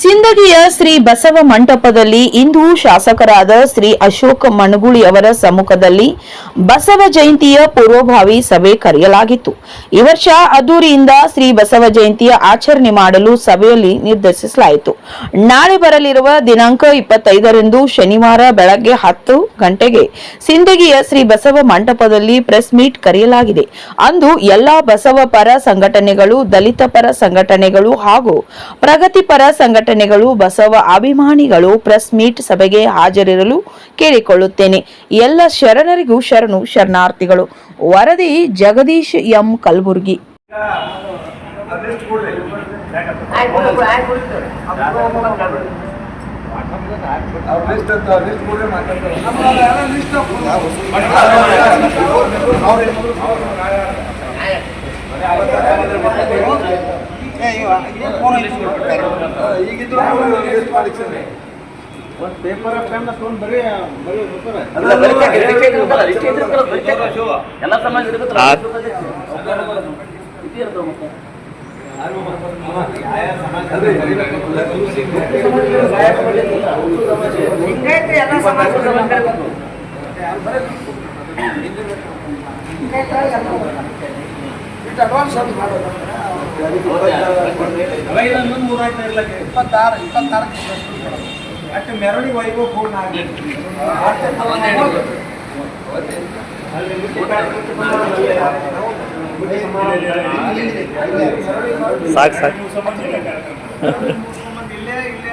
ಸಿಂದಗಿಯ ಶ್ರೀ ಬಸವ ಮಂಟಪದಲ್ಲಿ ಇಂದು ಶಾಸಕರಾದ ಶ್ರೀ ಅಶೋಕ್ ಮಣಗುಳಿ ಅವರ ಸಮ್ಮುಖದಲ್ಲಿ ಬಸವ ಜಯಂತಿಯ ಪೂರ್ವಭಾವಿ ಸಭೆ ಕರೆಯಲಾಗಿತ್ತು. ಈ ವರ್ಷ ಅದ್ದೂರಿಯಿಂದ ಶ್ರೀ ಬಸವ ಜಯಂತಿಯ ಆಚರಣೆ ಮಾಡಲು ಸಭೆಯಲ್ಲಿ ನಿರ್ಧರಿಸಲಾಯಿತು. ನಾಳೆ ಬರಲಿರುವ ದಿನಾಂಕ ಇಪ್ಪತ್ತೈದರಂದು ಶನಿವಾರ ಬೆಳಗ್ಗೆ ಹತ್ತು ಗಂಟೆಗೆ ಸಿಂದಗಿಯ ಶ್ರೀ ಬಸವ ಮಂಟಪದಲ್ಲಿ ಪ್ರೆಸ್ ಮೀಟ್ ಕರೆಯಲಾಗಿದೆ. ಅಂದು ಎಲ್ಲಾ ಬಸವ ಪರ ಸಂಘಟನೆಗಳು, ದಲಿತ ಪರ ಸಂಘಟನೆಗಳು ಹಾಗೂ ಪ್ರಗತಿಪರ ಸಂಘಟನೆಗಳು ಬಸವ ಅಭಿಮಾನಿಗಳು ಪ್ರೆಸ್ ಮೀಟ್ ಸಭೆಗೆ ಹಾಜರಿರಲು ಕೇಳಿಕೊಳ್ಳುತ್ತೇನೆ. ಎಲ್ಲ ಶರಣರಿಗೂ ಶರಣು ಶರಣಾರ್ಥಿಗಳು. ವರದಿ Jagadish M Kalaburagi. Paper pen ತಗೊಂಡು ಬರೀ ಎಲ್ಲ ಸಮಾಜ ಇಪ್ಪತ್ತಾರು ಇಪ್ಪತ್ತಾರು ಅಷ್ಟು ಮೆರವಣಿಗೆ ವೈಭವ ಪೂರ್ಣ ಆಗಿದೆ ಸಾಕು ಸಾಕು ಇಲ್ಲೇ ಇಲ್ಲೇ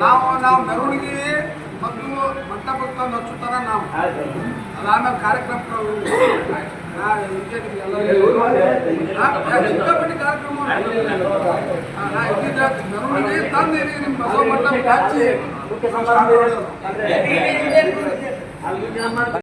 ನಾವು ನಾವು ಮೆರವಣಿಗೆ ಮತ್ತು ಮಂಟಪಕ್ಕೆ ತಂದು ಹಚ್ಚುತ್ತಾರ ನಾವು ಅದಾದ್ಮೇಲೆ ಕಾರ್ಯಕ್ರಮ ಸಿಕ್ಕಾಪಟ್ಟೆ ಕಾರ್ಯಕ್ರಮ ಮೆರವಣಿಗೆ ತಂದು ನಿಮ್ಮ ಬಸವ ಮಂಟಪಕ್ಕೆ ಹಚ್ಚಿ